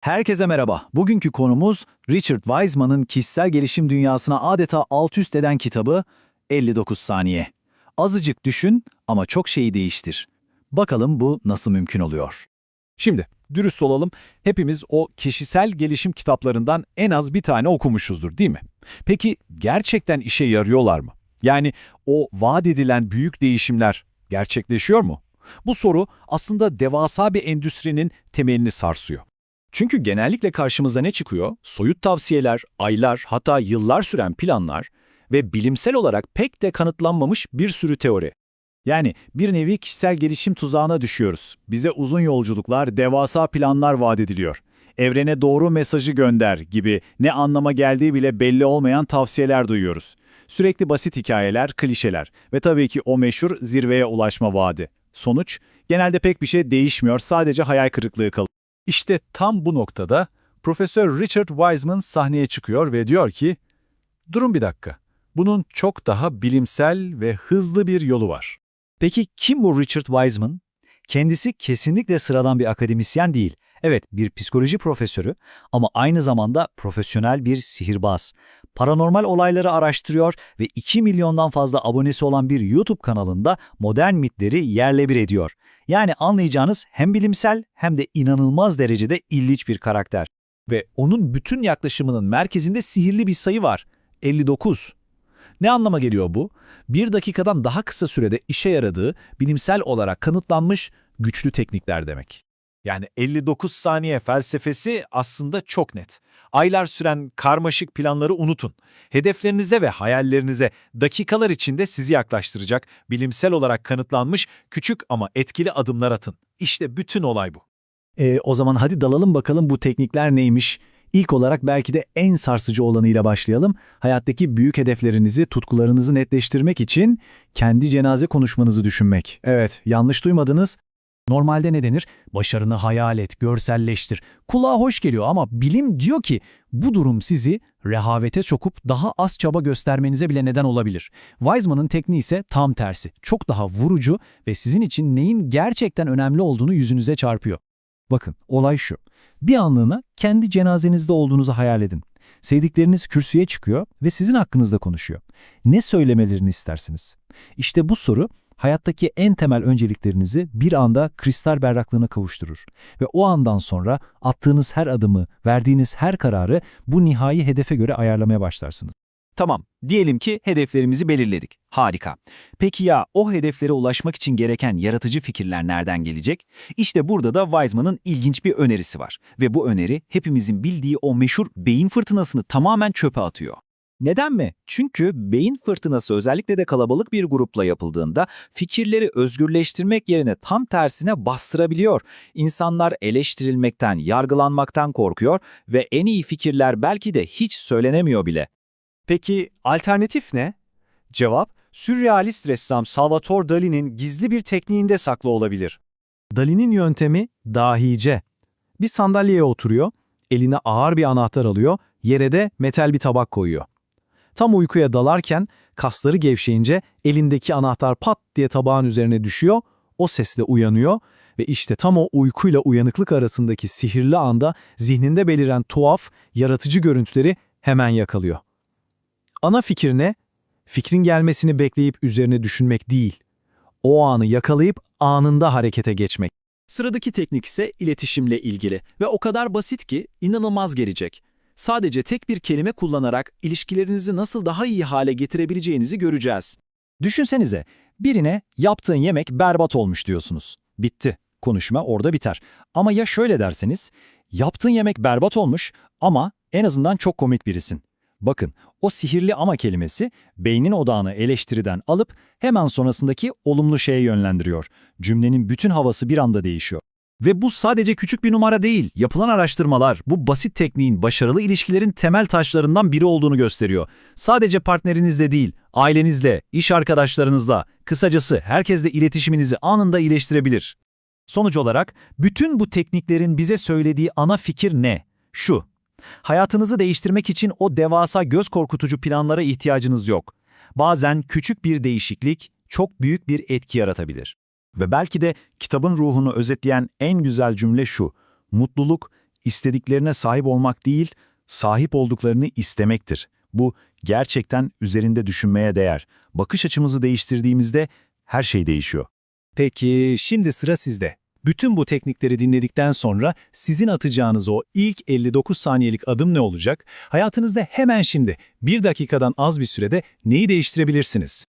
Herkese merhaba. Bugünkü konumuz Richard Wiseman'ın kişisel gelişim dünyasına adeta alt üst eden kitabı 59 saniye. Azıcık düşün ama çok şeyi değiştir. Bakalım bu nasıl mümkün oluyor? Şimdi dürüst olalım, hepimiz o kişisel gelişim kitaplarından en az bir tane okumuşuzdur değil mi? Peki gerçekten işe yarıyorlar mı? Yani o vaat edilen büyük değişimler gerçekleşiyor mu? Bu soru aslında devasa bir endüstrinin temelini sarsıyor. Çünkü genellikle karşımıza ne çıkıyor? Soyut tavsiyeler, aylar hatta yıllar süren planlar ve bilimsel olarak pek de kanıtlanmamış bir sürü teori. Yani bir nevi kişisel gelişim tuzağına düşüyoruz. Bize uzun yolculuklar, devasa planlar vaat ediliyor. Evrene doğru mesajı gönder gibi ne anlama geldiği bile belli olmayan tavsiyeler duyuyoruz. Sürekli basit hikayeler, klişeler ve tabii ki o meşhur zirveye ulaşma vaadi. Sonuç, genelde pek bir şey değişmiyor, sadece hayal kırıklığı kalıyor. İşte tam bu noktada Profesör Richard Wiseman sahneye çıkıyor ve diyor ki, durun bir dakika, bunun çok daha bilimsel ve hızlı bir yolu var. Peki kim bu Richard Wiseman? Kendisi kesinlikle sıradan bir akademisyen değil. Evet, bir psikoloji profesörü ama aynı zamanda profesyonel bir sihirbaz. Paranormal olayları araştırıyor ve 2 milyondan fazla abonesi olan bir YouTube kanalında modern mitleri yerle bir ediyor. Yani anlayacağınız hem bilimsel hem de inanılmaz derecede ilginç bir karakter. Ve onun bütün yaklaşımının merkezinde sihirli bir sayı var. 59. Ne anlama geliyor bu? Bir dakikadan daha kısa sürede işe yaradığı, bilimsel olarak kanıtlanmış güçlü teknikler demek. Yani 59 saniye felsefesi aslında çok net. Aylar süren karmaşık planları unutun. Hedeflerinize ve hayallerinize dakikalar içinde sizi yaklaştıracak, bilimsel olarak kanıtlanmış küçük ama etkili adımlar atın. İşte bütün olay bu. E, o zaman hadi dalalım bakalım bu teknikler neymiş? İlk olarak belki de en sarsıcı olanıyla başlayalım. Hayattaki büyük hedeflerinizi, tutkularınızı netleştirmek için kendi cenaze konuşmanızı düşünmek. Evet, yanlış duymadınız. Normalde ne denir? Başarını hayal et, görselleştir. Kulağa hoş geliyor ama bilim diyor ki bu durum sizi rehavete sokup daha az çaba göstermenize bile neden olabilir. Wiseman'ın tekniği ise tam tersi. Çok daha vurucu ve sizin için neyin gerçekten önemli olduğunu yüzünüze çarpıyor. Bakın, olay şu. Bir anlığına kendi cenazenizde olduğunuzu hayal edin. Sevdikleriniz kürsüye çıkıyor ve sizin hakkınızda konuşuyor. Ne söylemelerini istersiniz? İşte bu soru hayattaki en temel önceliklerinizi bir anda kristal berraklığına kavuşturur. Ve o andan sonra attığınız her adımı, verdiğiniz her kararı bu nihai hedefe göre ayarlamaya başlarsınız. Tamam, diyelim ki hedeflerimizi belirledik. Harika. Peki ya o hedeflere ulaşmak için gereken yaratıcı fikirler nereden gelecek? İşte burada da Wiseman'ın ilginç bir önerisi var. Ve bu öneri hepimizin bildiği o meşhur beyin fırtınasını tamamen çöpe atıyor. Neden mi? Çünkü beyin fırtınası özellikle de kalabalık bir grupla yapıldığında fikirleri özgürleştirmek yerine tam tersine bastırabiliyor. İnsanlar eleştirilmekten, yargılanmaktan korkuyor ve en iyi fikirler belki de hiç söylenemiyor bile. Peki alternatif ne? Cevap, sürrealist ressam Salvatore Dali'nin gizli bir tekniğinde saklı olabilir. Dali'nin yöntemi dahice. Bir sandalyeye oturuyor, eline ağır bir anahtar alıyor, yere de metal bir tabak koyuyor. Tam uykuya dalarken kasları gevşeyince elindeki anahtar pat diye tabağın üzerine düşüyor, o sesle uyanıyor ve işte tam o uykuyla uyanıklık arasındaki sihirli anda zihninde beliren tuhaf, yaratıcı görüntüleri hemen yakalıyor. Ana fikir ne? Fikrin gelmesini bekleyip üzerine düşünmek değil. O anı yakalayıp anında harekete geçmek. Sıradaki teknik ise iletişimle ilgili ve o kadar basit ki inanılmaz gelecek. Sadece tek bir kelime kullanarak ilişkilerinizi nasıl daha iyi hale getirebileceğinizi göreceğiz. Düşünsenize, birine yaptığın yemek berbat olmuş diyorsunuz. Bitti. Konuşma orada biter. Ama ya şöyle derseniz, yaptığın yemek berbat olmuş ama en azından çok komik birisin. Bakın, o sihirli ama kelimesi beynin odağını eleştiriden alıp hemen sonrasındaki olumlu şeye yönlendiriyor. Cümlenin bütün havası bir anda değişiyor. Ve bu sadece küçük bir numara değil. Yapılan araştırmalar bu basit tekniğin başarılı ilişkilerin temel taşlarından biri olduğunu gösteriyor. Sadece partnerinizle değil, ailenizle, iş arkadaşlarınızla, kısacası herkesle iletişiminizi anında iyileştirebilir. Sonuç olarak bütün bu tekniklerin bize söylediği ana fikir ne? Şu. Hayatınızı değiştirmek için o devasa göz korkutucu planlara ihtiyacınız yok. Bazen küçük bir değişiklik çok büyük bir etki yaratabilir. Ve belki de kitabın ruhunu özetleyen en güzel cümle şu. Mutluluk istediklerine sahip olmak değil, sahip olduklarını istemektir. Bu gerçekten üzerinde düşünmeye değer. Bakış açımızı değiştirdiğimizde her şey değişiyor. Peki şimdi sıra sizde. Bütün bu teknikleri dinledikten sonra sizin atacağınız o ilk 59 saniyelik adım ne olacak? Hayatınızda hemen şimdi, bir dakikadan az bir sürede neyi değiştirebilirsiniz?